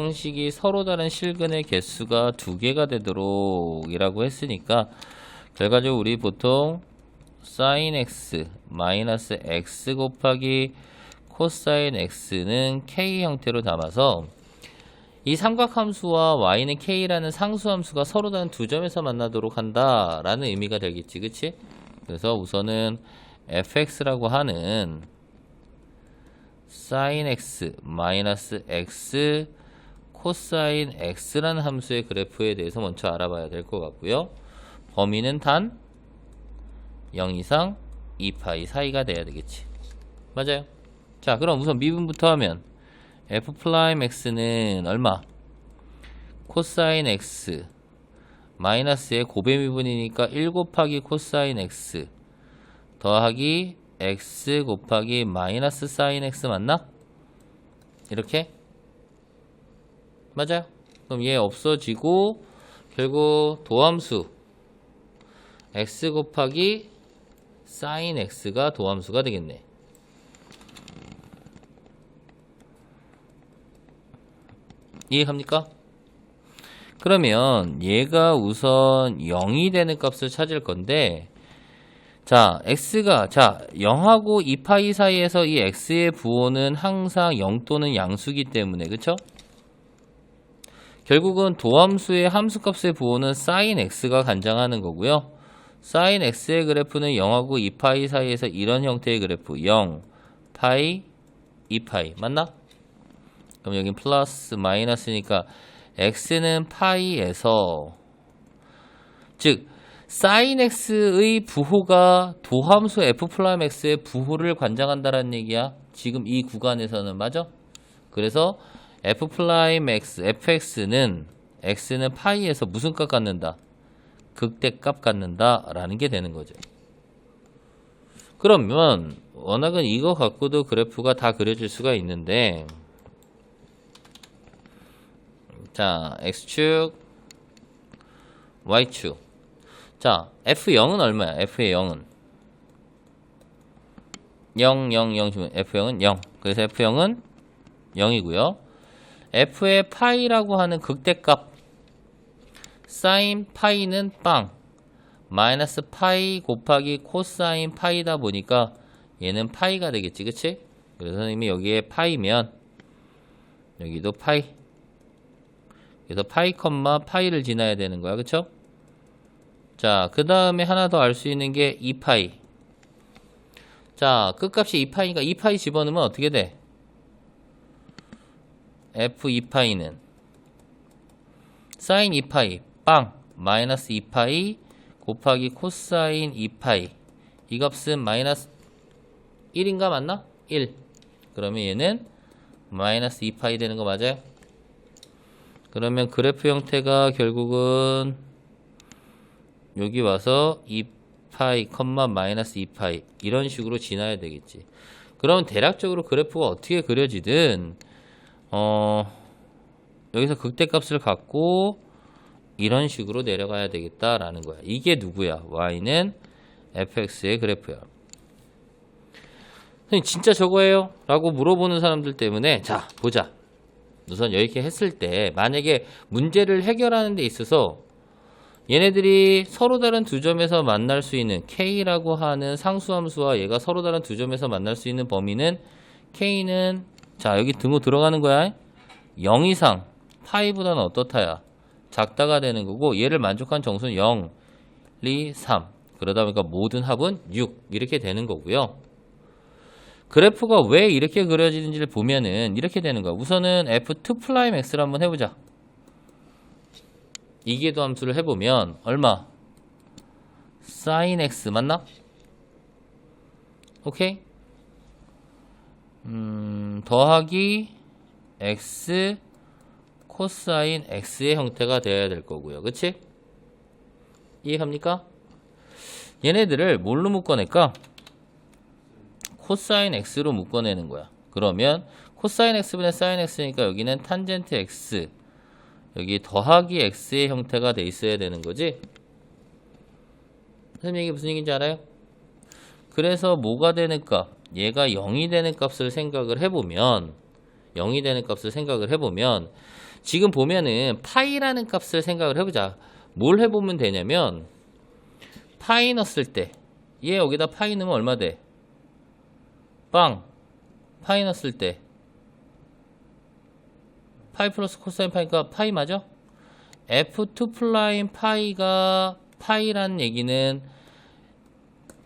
방식이 서로 다른 실근의 개수가 두 개가 되도록 이라고 했으니까 결과적으로 우리 보통 sin x 마이너스 x 곱하기 코사인 x는 k 형태로 담아서 이 삼각함수와 y는 k라는 상수함수가 서로 다른 두 점에서 만나도록 한다라는 의미가 되겠지 그치? 그래서 우선은 fx라고 하는 sin x 마이너스 x 코사인 x라는 함수의 그래프에 대해서 먼저 알아봐야 될 것 같고요. 범위는 단 0 이상 2파이 사이가 돼야 되겠지. 맞아요. 자, 그럼 우선 미분부터 하면 f 프라임 x는 얼마? 코사인 x 마이너스의 고배 미분이니까 1 곱하기 코사인 x 더하기 x 곱하기 마이너스 사인 x 맞나? 이렇게? 맞아요. 그럼 얘 없어지고 결국 도함수 x 곱하기 사인 x가 도함수가 되겠네. 이해갑니까? 그러면 얘가 우선 0이 되는 값을 찾을 건데 자, x가 자 0하고 2파이 사이에서 이 x의 부호는 항상 0 또는 양수기 때문에 그쵸? 결국은 도함수의 함수값의 부호는 sin x가 간장하는 거고요. sin x의 그래프는 0하고 2파이 사이에서 이런 형태의 그래프 0, 파이, 2파이 맞나? 그럼 여긴 플러스 마이너스니까 x는 파이에서 즉 sin x의 부호가 도함수 f 플라임 x의 부호를 관장한다는 얘기야. 지금 이 구간에서는 맞아? 그래서 f 플라임 x fx는 x는 파이에서 무슨 값 갖는다? 극대값 갖는다라는 게 되는 거죠. 그러면 워낙은 이거 갖고도 그래프가 다 그려질 수가 있는데 자 x축 y축. 자 f0은 얼마야? F의 0은? 0 0 0 주면 f0은 0 그래서 f0은 0이고요 f의 파이라고 하는 극대값 사인 파이는 빵 마이너스 파이 곱하기 코사인 파이다 보니까 얘는 파이가 되겠지 그치? 그래서 선생님이 여기에 파이면 여기도 파이 그래서 파이 컴마 파이를 지나야 되는 거야 그쵸? 자그 다음에 하나 더 알 수 있는 게 2파이 자 끝값이 2파이니까 2파이 집어넣으면 어떻게 돼? F2파이는 사인 2파이 빵 마이너스 2파이 곱하기 코사인 2파이 이 값은 마이너스 1인가 맞나? 1 그러면 얘는 마이너스 2파이 되는 거 맞아요? 그러면 그래프 형태가 결국은 여기 와서 2파이 컴마 마이너스 2파이 이런 식으로 지나야 되겠지 그럼 대략적으로 그래프가 어떻게 그려지든 어, 여기서 극대값을 갖고 이런 식으로 내려가야 되겠다라는 거야. 이게 누구야? y는 fx의 그래프야. 선생님 진짜 저거예요? 라고 물어보는 사람들 때문에 자 보자. 우선 이렇게 했을 때 만약에 문제를 해결하는 데 있어서 얘네들이 서로 다른 두 점에서 만날 수 있는 k라고 하는 상수함수와 얘가 서로 다른 두 점에서 만날 수 있는 범위는 k는 자 여기 등호 들어가는 거야. 0 이상. 파이보다는 어떻다야? 작다가 되는 거고 얘를 만족한 정수는 0 2, 3 그러다 보니까 모든 합은 6 이렇게 되는 거고요. 그래프가 왜 이렇게 그려지는지를 보면은 이렇게 되는 거야. 우선은 f2 플라임 x를 한번 해보자. 이계도 함수를 해보면 얼마? sin x 맞나? 오케이? 음, 더하기 x 코사인 x의 형태가 되어야 될 거고요. 그치? 이해합니까? 얘네들을 뭘로 묶어낼까? 코사인 x로 묶어내는 거야. 그러면 코사인 x분의 사인 x니까 여기는 탄젠트 x 여기 더하기 x의 형태가 돼 있어야 되는 거지? 선생님 이게 무슨 얘기인지 알아요? 그래서 뭐가 되는가? 얘가 0이 되는 값을 생각을 해보면 0이 되는 값을 생각을 해보면 지금 보면은 파이라는 값을 생각을 해보자. 뭘 해보면 되냐면 파이 넣었을 때 얘 여기다 파이 넣으면 얼마 돼? 빵 파이 넣었을 때 파이 플러스 코사인 파이니까 파이 맞아? F2 플라임 파이가 파이라는 얘기는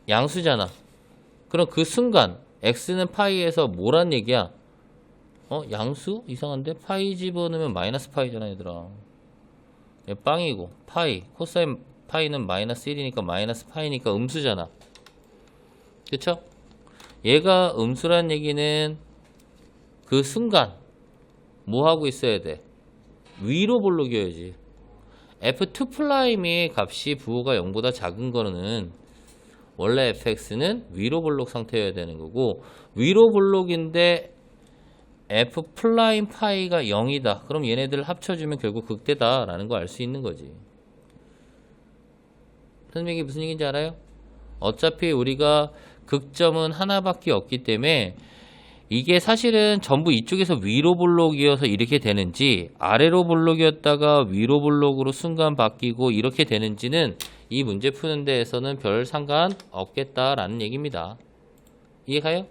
양수잖아. 그럼 그 순간 x는 파이에서 뭐란 얘기야? 어 양수 이상한데 파이 집어넣으면 마이너스 파이잖아 얘들아. 얘 빵이고 파이 코사인 파이는 마이너스 1이니까 마이너스 파이니까 음수잖아. 그쵸? 얘가 음수란 얘기는 그 순간 뭐 하고 있어야 돼? 위로 볼록이어야지. f2 플라임의 값이 부호가 0보다 작은 거는 원래 fx는 위로 볼록 상태여야 되는 거고 위로 볼록인데 f 플라임 파이가 0이다. 그럼 얘네들 합쳐주면 결국 극대다라는 거 알 수 있는 거지. 선생님 이게 무슨 얘기인지 알아요? 어차피 우리가 극점은 하나밖에 없기 때문에 이게 사실은 전부 이쪽에서 위로 볼록이어서 이렇게 되는지 아래로 볼록이었다가 위로 볼록으로 순간 바뀌고 이렇게 되는지는 이 문제 푸는 데에서는 별 상관 없겠다라는 얘기입니다. 이해가요?